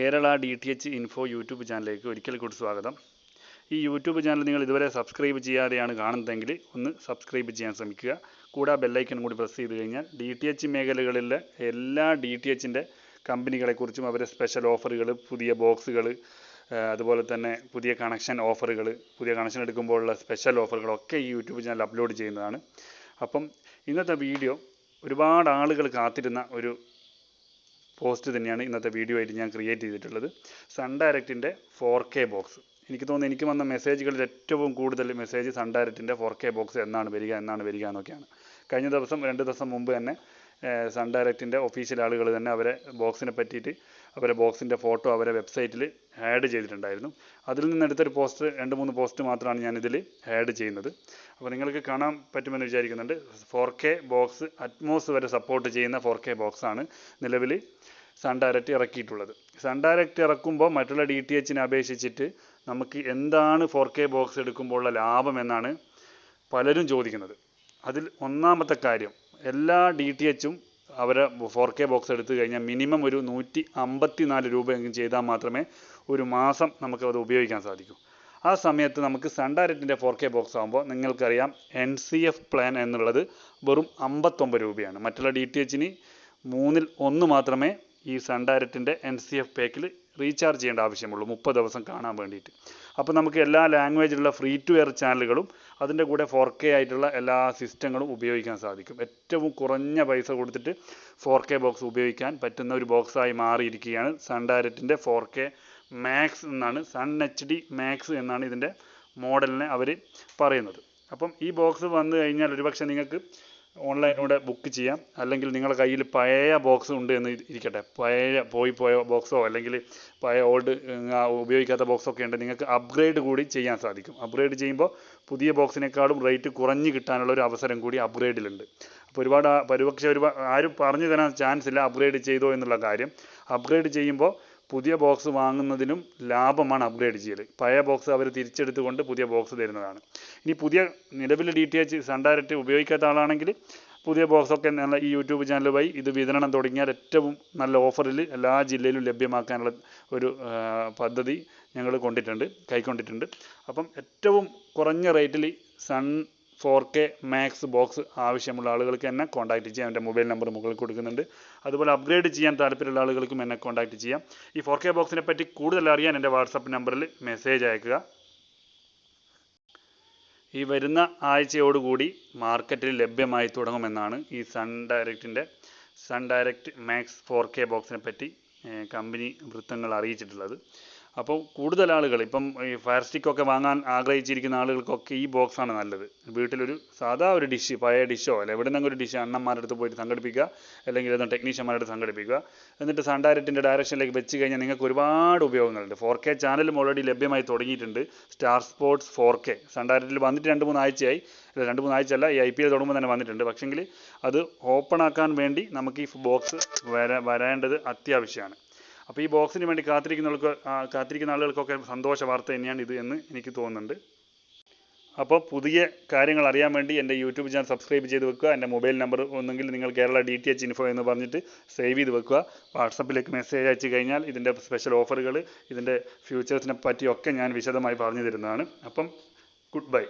Kerala D T H info YouTube ചാനലിലേക്ക് ഒരിക്കൽ കൂടി സ്വാഗതം. ഈ യൂട്യൂബ് ചാനൽ നിങ്ങൾ ഇതുവരെ സബ്സ്ക്രൈബ് ചെയ്യാതെയാണ് കാണുന്നതെങ്കിൽ ഒന്ന് സബ്സ്ക്രൈബ് ചെയ്യാൻ ശ്രമിക്കുക. കൂടെ ബെല്ലൈക്കൺ കൂടി പ്രസ് ചെയ്ത് കഴിഞ്ഞാൽ ഡി ടി എച്ച് മേഖലകളിലെ എല്ലാ ഡി ടി എച്ചിന്റെ കമ്പനികളെക്കുറിച്ചും അവരെ സ്പെഷ്യൽ ഓഫറുകൾ പുതിയ ബോക്സുകൾ അതുപോലെ തന്നെ പുതിയ കണക്ഷൻ ഓഫറുകൾ പുതിയ കണക്ഷൻ എടുക്കുമ്പോഴുള്ള സ്പെഷ്യൽ ഓഫറുകളൊക്കെ ഈ യൂട്യൂബ് ചാനൽ അപ്ലോഡ് ചെയ്യുന്നതാണ്. അപ്പം ഇന്നത്തെ വീഡിയോ ഒരുപാട് ആളുകൾ കാത്തിരുന്ന ഒരു പോസ്റ്റ് തന്നെയാണ് ഇന്നത്തെ വീഡിയോ ആയിട്ട് ഞാൻ ക്രിയേറ്റ് ചെയ്തിട്ടുള്ളത്. സൺ ഡയറക്റ്റിന്റെ ഫോർ കെ ബോക്സ് എനിക്ക് തോന്നുന്നു എനിക്ക് വന്ന മെസ്സേജുകളിൽ ഏറ്റവും കൂടുതൽ മെസ്സേജ് സൺ ഡയറക്റ്റിന്റെ ഫോർ കെ ബോക്സ് എന്നാണ് വരിക എന്നാണ് വരിക എന്നൊക്കെയാണ്. കഴിഞ്ഞ ദിവസം രണ്ട് ദിവസം മുമ്പ് തന്നെ സൺ ഡയറക്റ്റിന്റെ ഒഫീഷ്യൽ ആളുകൾ തന്നെ അവരെ ബോക്സിനെ പറ്റിയിട്ട് അവരെ ബോക്സിന്റെ ഫോട്ടോ അവരെ വെബ്സൈറ്റിൽ ആഡ് ചെയ്തിട്ടുണ്ടായിരുന്നു. അതിൽ നിന്ന് എടുത്തൊരു പോസ്റ്റ് രണ്ട് മൂന്ന് പോസ്റ്റ് മാത്രമാണ് ഞാൻ ആഡ് ചെയ്യുന്നത്. അപ്പോൾ നിങ്ങൾക്ക് കാണാൻ പറ്റുമെന്ന് വിചാരിക്കുന്നുണ്ട്. ഫോർ കെ ബോക്സ് അറ്റ്മോസ് വരെ സപ്പോർട്ട് ചെയ്യുന്ന ഫോർ കെ ബോക്സാണ് നിലവിൽ സൺ ഡയറക്റ്റ് ഇറക്കിയിട്ടുള്ളത്. സൺ ഡയറക്റ്റ് ഇറക്കുമ്പോൾ മറ്റുള്ള ഡി ടി എച്ചിനെ അപേക്ഷിച്ചിട്ട് നമുക്ക് എന്താണ് ഫോർ കെ ബോക്സ് എടുക്കുമ്പോഴുള്ള ലാഭം എന്നാണ് പലരും ചോദിക്കുന്നത്. അതിൽ ഒന്നാമത്തെ കാര്യം എല്ലാ ഡി ടി എച്ചും അവരെ ഫോർ കെ ബോക്സ് എടുത്തു കഴിഞ്ഞാൽ മിനിമം ഒരു നൂറ്റി അമ്പത്തി നാല് രൂപയെങ്കിലും ചെയ്താൽ മാത്രമേ ഒരു മാസം നമുക്ക് അത് ഉപയോഗിക്കാൻ സാധിക്കൂ. ആ സമയത്ത് നമുക്ക് സൺ ഫോർ കെ ബോക്സ് ആകുമ്പോൾ നിങ്ങൾക്കറിയാം എൻ സി എഫ് പ്ലാൻ എന്നുള്ളത് വെറും അമ്പത്തൊമ്പത് രൂപയാണ്. മറ്റുള്ള ഡി ടി എച്ചിന് മൂന്നിൽ ഒന്ന് മാത്രമേ ഈ സൺ എൻ സി എഫ് പാക്കിൽ റീചാർജ് ചെയ്യേണ്ട ആവശ്യമുള്ളൂ. മുപ്പത് ദിവസം കാണാൻ വേണ്ടിയിട്ട്. അപ്പോൾ നമുക്ക് എല്ലാ ലാംഗ്വേജിലുള്ള ഫ്രീ ടു എയർ ചാനലുകളും അതിന്റെ കൂടെ ഫോർ കെ ആയിട്ടുള്ള എല്ലാ സിസ്റ്റങ്ങളും ഉപയോഗിക്കാൻ സാധിക്കും. ഏറ്റവും കുറഞ്ഞ പൈസ കൊടുത്തിട്ട് ഫോർ കെ ബോക്സ് ഉപയോഗിക്കാൻ പറ്റുന്ന ഒരു ബോക്സായി മാറിയിരിക്കുകയാണ് സൺ ഡയറക്റ്റിന്റെ ഫോർ കെ മാക്സ് എന്നാണ് സൺ എച്ച് ഡി മാക്സ് എന്നാണ് ഇതിന്റെ മോഡലിനെ അവർ പറയുന്നത്. അപ്പം ഈ ബോക്സ് വന്നു കഴിഞ്ഞാൽ ഒരുപക്ഷെ നിങ്ങൾക്ക് ഓൺലൈനിലൂടെ ബുക്ക് ചെയ്യാം. അല്ലെങ്കിൽ നിങ്ങളുടെ കയ്യിൽ പഴയ ബോക്സ് ഉണ്ട് എന്ന് ഇരിക്കട്ടെ. പഴയ പോയി പോയ ബോക്സോ അല്ലെങ്കിൽ പഴയ ഓൾഡ് ഉപയോഗിക്കാത്ത ബോക്സോ ഒക്കെ ഉണ്ട് നിങ്ങൾക്ക് അപ്ഗ്രേഡ് കൂടി ചെയ്യാൻ സാധിക്കും. അപ്ഗ്രേഡ് ചെയ്യുമ്പോൾ പുതിയ ബോക്സിനേക്കാളും റേറ്റ് കുറഞ്ഞ് കിട്ടാനുള്ള ഒരു അവസരം കൂടി അപ്ഗ്രേഡിലുണ്ട് അപ്പോൾ ഒരുപാട് ഒരുപക്ഷെ ഒരുപാട് ആരും പറഞ്ഞു തരാൻ ചാൻസ് ഇല്ല അപ്ഗ്രേഡ് ചെയ്തോ എന്നുള്ള കാര്യം. അപ്ഗ്രേഡ് ചെയ്യുമ്പോൾ പുതിയ ബോക്സ് വാങ്ങുന്നതിനും ലാഭമാണ് അപ്ഗ്രേഡ് ചെയ്യൽ പഴയ ബോക്സ് അവർ തിരിച്ചെടുത്തുകൊണ്ട് പുതിയ ബോക്സ് തരുന്നതാണ്. ഇനി പുതിയ നിലവിൽ ഡി ടി എച്ച് സൺ ഉപയോഗിക്കാത്ത ആളാണെങ്കിൽ പുതിയ ബോക്സൊക്കെ നല്ല ഈ യൂട്യൂബ് ചാനൽ വഴി ഇത് വിതരണം തുടങ്ങിയാൽ ഏറ്റവും നല്ല ഓഫറിൽ എല്ലാ ജില്ലയിലും ലഭ്യമാക്കാനുള്ള ഒരു പദ്ധതി ഞങ്ങൾ കൊണ്ടിട്ടുണ്ട് കൈക്കൊണ്ടിട്ടുണ്ട്. അപ്പം ഏറ്റവും കുറഞ്ഞ റേറ്റിൽ sun four K max box ആവശ്യമുള്ള ആളുകൾക്ക് എന്നെ കോൺടാക്റ്റ് ചെയ്യാം. എന്റെ മൊബൈൽ നമ്പർ മുകളിൽ കൊടുക്കുന്നുണ്ട്. അതുപോലെ അപ്ഗ്രേഡ് ചെയ്യാൻ താല്പര്യമുള്ള ആളുകൾക്കും എന്നെ കോൺടാക്റ്റ് ചെയ്യാം. ഈ ഫോർ കെ ബോക്സിനെ പറ്റി കൂടുതൽ അറിയാൻ എന്റെ വാട്സപ്പ് നമ്പറിൽ മെസ്സേജ് അയക്കുക. ഈ വരുന്ന ആഴ്ചയോടുകൂടി മാർക്കറ്റിൽ ലഭ്യമായി തുടങ്ങുമെന്നാണ് ഈ sun ഡയറക്റ്റിന്റെ sun direct max four K ബോക്സിനെ പറ്റി കമ്പനി വൃത്തങ്ങൾ അറിയിച്ചിട്ടുള്ളത്. അപ്പോൾ കൂടുതൽ ആളുകൾ ഇപ്പം ഈ ഫയർ സ്റ്റിക്കൊക്കെ വാങ്ങാൻ ആഗ്രഹിച്ചിരിക്കുന്ന ആളുകൾക്കൊക്കെ ഈ ബോക്സാണ് നല്ലത്. വീട്ടിലൊരു സാധാ ഒരു ഡിഷ് പഴയ ഡിഷോ അല്ല എവിടെ നിന്നെങ്കിലും ഒരു ഡിഷ് അണ്ണന്മാരുടെ അടുത്ത് പോയിട്ട് സംഘടിപ്പിക്കുക അല്ലെങ്കിൽ ഏതോ ടെക്നീഷ്യന്മാരുടെ സംഘടിപ്പിക്കുക. എന്നിട്ട് സൺ ഡയറക്ഷനിലേക്ക് വെച്ച് കഴിഞ്ഞാൽ നിങ്ങൾക്ക് ഒരുപാട് ഉപയോഗങ്ങളുണ്ട്. ഫോർ കെ ചാനലും ഓൾറെഡി ലഭ്യമായി തുടങ്ങിയിട്ടുണ്ട്. Star sports four K sun വന്നിട്ട് രണ്ട് മൂന്ന് ആഴ്ചയായി. അല്ല രണ്ട് മൂന്ന് ആഴ്ച അല്ല ഈ ഐ പി എൽ തുടങ്ങുമ്പോൾ തന്നെ വന്നിട്ടുണ്ട്. പക്ഷെങ്കിൽ അത് ഓപ്പൺ ആക്കാൻ വേണ്ടി നമുക്ക് ഈ ബോക്സ് വര വരേണ്ടത് അത്യാവശ്യമാണ്. അപ്പോൾ ഈ ബോക്സിന് വേണ്ടി കാത്തിരിക്കുന്നവർക്ക് കാത്തിരിക്കുന്ന ആളുകൾക്കൊക്കെ സന്തോഷ വാർത്ത തന്നെയാണ് ഇത് എന്ന് എനിക്ക് തോന്നുന്നുണ്ട്. അപ്പോൾ പുതിയ കാര്യങ്ങൾ അറിയാൻ വേണ്ടി എന്റെ യൂട്യൂബ് ചാനൽ സബ്സ്ക്രൈബ് ചെയ്ത് വെക്കുക. എന്റെ മൊബൈൽ നമ്പർ ഒന്നെങ്കിൽ നിങ്ങൾ Kerala D T H info എന്ന് പറഞ്ഞിട്ട് സേവ് ചെയ്ത് വെക്കുക. വാട്സപ്പിലേക്ക് മെസ്സേജ് അയച്ചു കഴിഞ്ഞാൽ ഇതിന്റെ സ്പെഷ്യൽ ഓഫറുകൾ ഇതിന്റെ ഫ്യൂച്ചേഴ്സിനെ പറ്റിയൊക്കെ ഞാൻ വിശദമായി പറഞ്ഞു തരുന്നതാണ്. അപ്പം ഗുഡ് ബൈ